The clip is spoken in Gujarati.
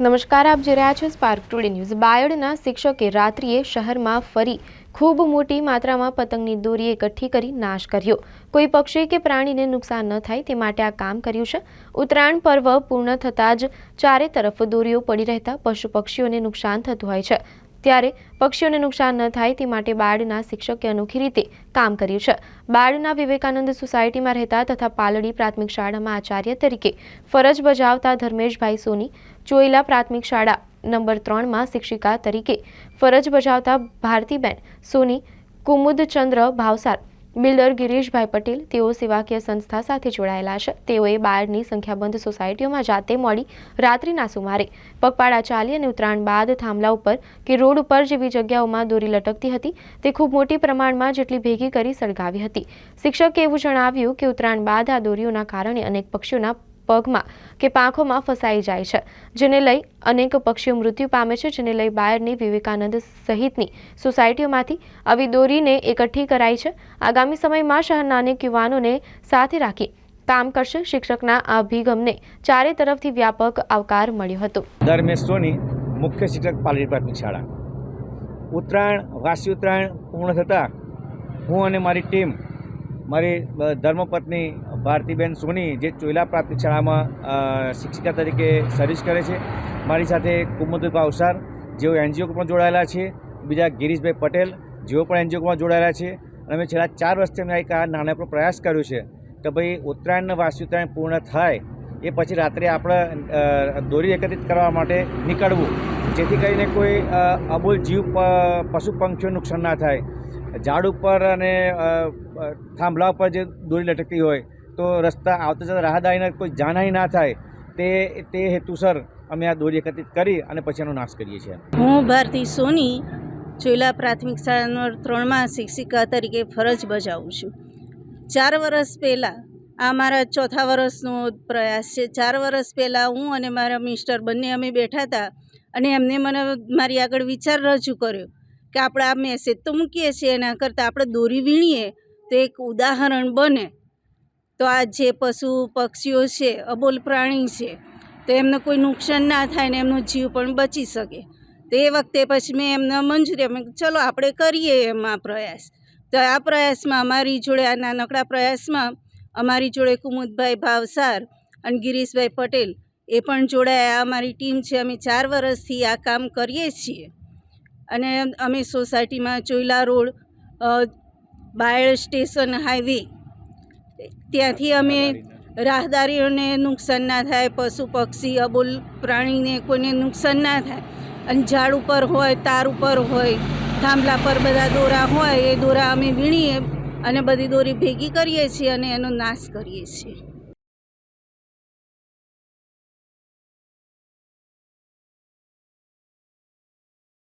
નમસ્કાર, આપ જોઈ રહ્યા છો સ્પાર્ક ટુડે ન્યૂઝ બાયડના શિક્ષકે રાત્રિએ શહેરમાં ફરી ખૂબ મોટી માત્રામાં પતંગની દોરી એકઠી કરી નાશ કર્યો. કોઈ પક્ષી કે પ્રાણીને નુકસાન ન થાય તે માટે આ કામ કર્યું છે. ઉત્તરાયણ પર્વ પૂર્ણ થતાં જ ચારે તરફ દોરીઓ પડી રહેતા પશુ પક્ષીઓને નુકસાન થતું હોય છે. ત્યારે પક્ષીઓને નુકસાન ન થાય તે માટે બાળના શિક્ષકે અનોખી રીતે કામ કર્યું છે. બાળના વિવેકાનંદ સોસાયટીમાં રહેતા તથા પાલડી પ્રાથમિક શાળામાં આચાર્ય તરીકે ફરજ બજાવતા ધર્મેશભાઈ સોની ચોઈલા પ્રાથમિક શાળા નંબર ત્રણમાં શિક્ષિકા તરીકે ફરજ બજાવતા ભારતીબેન સોની કુમુદચંદ્ર ભાવસાર બિલ્ડર ગિરીશભાઈ પટેલ, તેઓ સેવાકીય સંસ્થા સાથે જોડાયેલા છે. તેઓએ બાળની સંખ્યાબંધ સોસાયટીઓમાં જાતે મળી રાત્રિના સુમારે પગપાળા ચાલી અને ઉત્તરાયણ બાદ થાંભલા ઉપર કે રોડ ઉપર જેવી જગ્યાઓમાં દોરી લટકતી હતી. તે ખૂબ મોટી પ્રમાણમાં જેટલી ભેગી કરી સળગાવી હતી. શિક્ષકે એવું જણાવ્યું કે ઉત્તરાયણ બાદ આ દોરીઓના કારણે અનેક પક્ષીઓના પગમાં કે પાંખોમાં ફસાઈ જાય છે, જેને લઈ અનેક પક્ષીઓ મૃત્યુ પામે છે, જેને લઈ બાયરની વિવેકાનંદ સહિતની સોસાયટીઓમાંથી આવી દોરીને એકઠી કરાઈ છે. આગામી સમયમાં શહેરના અનેક યુવાનોને સાથે રાખી કામ કરશે. શિક્ષકના આ અભિગમને ચારે તરફથી વ્યાપક આવકાર મળ્યો હતો. ધર્મેશ મુખ્ય શિક્ષક પાલડી પ્રાથમિક શાળા. ઉત્તરાયણ, વાસી ઉત્તરાયણ પૂર્ણ થતાં હું અને મારી ટીમ, મારી ધર્મપત્ની ભારતીબેન સોની જે ચોઈલા પ્રાથમિક શાળામાં શિક્ષિકા તરીકે સર્વિસ કરે છે. મારી સાથે કુમુદ અવસાર, જેઓ એનજીઓ પણ જોડાયેલા છે. બીજા ગિરીશભાઈ પટેલ, જેઓ પણ એનજીઓમાં જોડાયેલા છે. અને અમે છેલ્લા ચાર વર્ષથી અમે એક આ નાનકડો પ્રયાસ કર્યો છે કે ભાઈ ઉત્તરાયણ વાસી ઉત્તરાયણ પૂર્ણ થાય, એ પછી રાત્રે આપણે દોરી એકત્રિત કરવા માટે નીકળવું. જેથી કરીને કોઈ અબોલ જીવ પશુ પંખીઓ નુકસાન ના થાય. ઝાડ ઉપર અને થાંભલા ઉપર જે દોરી લટકતી હોય તો રસ્તા આવતા જતા રાહદારીને કોઈ જાનહાની ના થાય તે તે હેતુસર અમે આ દોરી એકત્રિત કરી અને પછી એનો નાશ કરીએ છીએ. હું ભારતી સોની, ચોઈલા પ્રાથમિક શાળા નંબર ત્રણમાં શિક્ષિકા તરીકે ફરજ બજાવું છું. ચાર વર્ષ પહેલાં આ મારા ચોથા વર્ષનો પ્રયાસ છે. ચાર વર્ષ પહેલાં હું અને મારા મિસ્ટર બંને અમે બેઠા હતા અને એમને મને, મારી આગળ વિચાર રજૂ કર્યો કે આપણે આ મેસેજ તો મૂકીએ છીએ, એના કરતાં આપણે દોરી વીણીએ તો એક ઉદાહરણ બને. તો આ જે પશુ પક્ષીઓ છે અબોલ પ્રાણી છે તો એમને કોઈ નુકસાન ના થાય ને એમનો જીવ પણ બચી શકે. તો એ વખતે પછી મેં એમને મંજૂરી મેં કીધું, ચલો આપણે કરીએ એમ પ્રયાસ. તો આ પ્રયાસમાં અમારી જોડે આ નાનકડા પ્રયાસમાં અમારી જોડે કુમુદભાઈ ભાવસાર અને ગિરીશભાઈ પટેલ એ પણ જોડાયા. અમારી ટીમ છે અમે ચાર વર્ષથી આ કામ કરીએ છીએ. અને અમે સોસાયટીમાં Choila road Bayad station highway ત્યાંથી અમે રાહદારીઓને નુકસાન ના થાય, પશુ, પક્ષી, અબોલ પ્રાણીને કોઈને નુકસાન ના થાય. અને ઝાડ ઉપર હોય, તાર ઉપર હોય, થાંભલા પર બધા દોરા હોય, એ દોરા અમે વીણીએ અને બધી દોરી ભેગી કરીએ છીએ અને એનો નાશ કરીએ છીએ.